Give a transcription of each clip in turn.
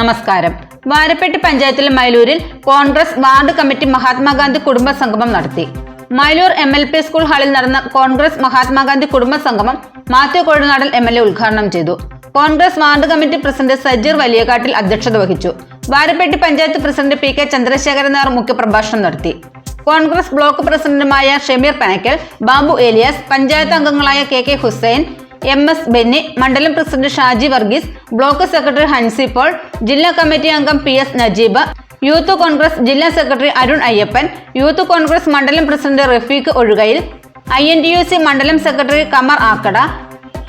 നമസ്കാരം. വാരപ്പെട്ടി പഞ്ചായത്തിലെ മൈലൂരിൽ കോൺഗ്രസ് വാർഡ് കമ്മിറ്റി മഹാത്മാഗാന്ധി കുടുംബ സംഗമം നടത്തി. Mylur M L P school ഹാളിൽ നടന്ന കോൺഗ്രസ് മഹാത്മാഗാന്ധി കുടുംബ സംഗമം Mathew Kuzhalnadan M L A ഉദ്ഘാടനം ചെയ്തു. Congress ward committee president Sajjar Valiyakattil അധ്യക്ഷത വഹിച്ചു. Varappetty panchayat president P K Chandrasekharan Nair മുഖ്യപ്രഭാഷണം നടത്തി. കോൺഗ്രസ് ബ്ലോക്ക് പ്രസിഡന്റുമായ ഷമീർ പനക്കൽ ബാബു ഏലിയാസ് പഞ്ചായത്ത് അംഗങ്ങളായ K K Hussain M S Benny മണ്ഡലം president Shaji Varghese block secretary Hansi Paul ജില്ലാ കമ്മിറ്റി അംഗം P S Najeeb youth Congress ജില്ലാ സെക്രട്ടറി അരുൺ അയ്യപ്പൻ യൂത്ത് കോൺഗ്രസ് മണ്ഡലം president Rafeeq Ozhukayil I N T U C മണ്ഡലം secretary Kamar Akkada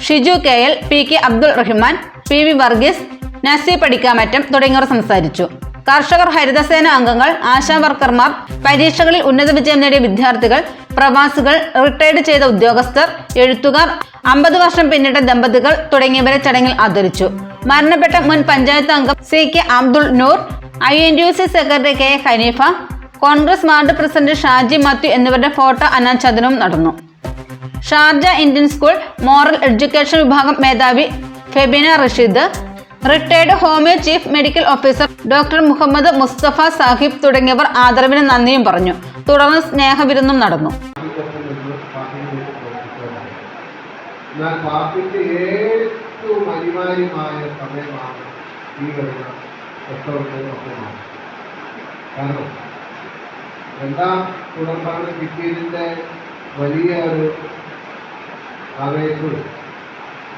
Shiju K L P K Abdul Rahman P V Varghese Nazee Padikkamattam തുടങ്ങിയവർ സംസാരിച്ചു. കർഷകർ ഹരിതസേന അംഗങ്ങൾ ആശാ വർക്കർമാർ പരീക്ഷകളിൽ ഉന്നത വിജയം നേടിയ വിദ്യാർത്ഥികൾ പ്രവാസികൾ റിട്ടയർഡ് ചെയ്ത ഉദ്യോഗസ്ഥർ എഴുത്തുകാർ അമ്പത് വർഷം പിന്നിട്ട ദമ്പതികൾ തുടങ്ങിയവരെ ചടങ്ങിൽ ആദരിച്ചു. മരണപ്പെട്ട മുൻ പഞ്ചായത്ത് അംഗം C K Abdul Noor I N U C secretary K Haneefa Congress ward president Shaji Mathew എന്നിവരുടെ ഫോട്ടോ അനാച്ഛാദനവും നടന്നു. Sharjah Indian school moral education വിഭാഗം മേധാവി Febina Rasheed retired homeo chief medical officer doctor Muhammad Mustafa Sahib തുടങ്ങിയവർ ആദരവിന് നന്ദിയും പറഞ്ഞു. തുടർന്ന് സ്നേഹവിരുന്നും നടന്നു. വലിയ ഒരു ആവേശവും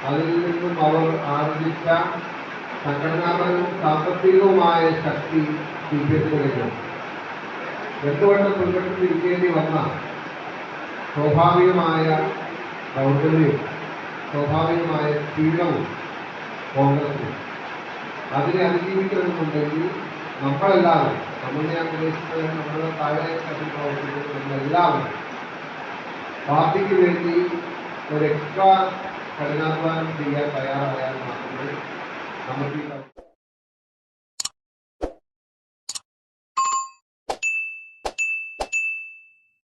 അതിൽ നിന്നും അവർ ആർജിച്ച സംഘടനാപരവും സാമ്പത്തികവുമായ ശക്തി സി പി എമ്മിലേക്ക് എന്തുകൊണ്ട് പിൻപറ്റിരിക്കേണ്ടി വന്ന സ്വാഭാവികമായ ദൗർബല്യവും സ്വാഭാവികമായ ക്ഷീണവും കോൺഗ്രസിന് അതിനെ അതിജീവിക്കണമെന്നുണ്ടെങ്കിൽ നമ്മളെല്ലാവരും നമ്മൾ ഞാൻ ഉദ്ദേശിച്ചത് നമ്മുടെ താഴെ തട്ടിൽ പ്രവർത്തിക്കുന്ന നമ്മളെല്ലാവരും പാർട്ടിക്ക് വേണ്ടി ഒരു എക്സ്ട്രാ കഠിനാധ്വാനം ചെയ്യാൻ തയ്യാറായാൽ Gracias.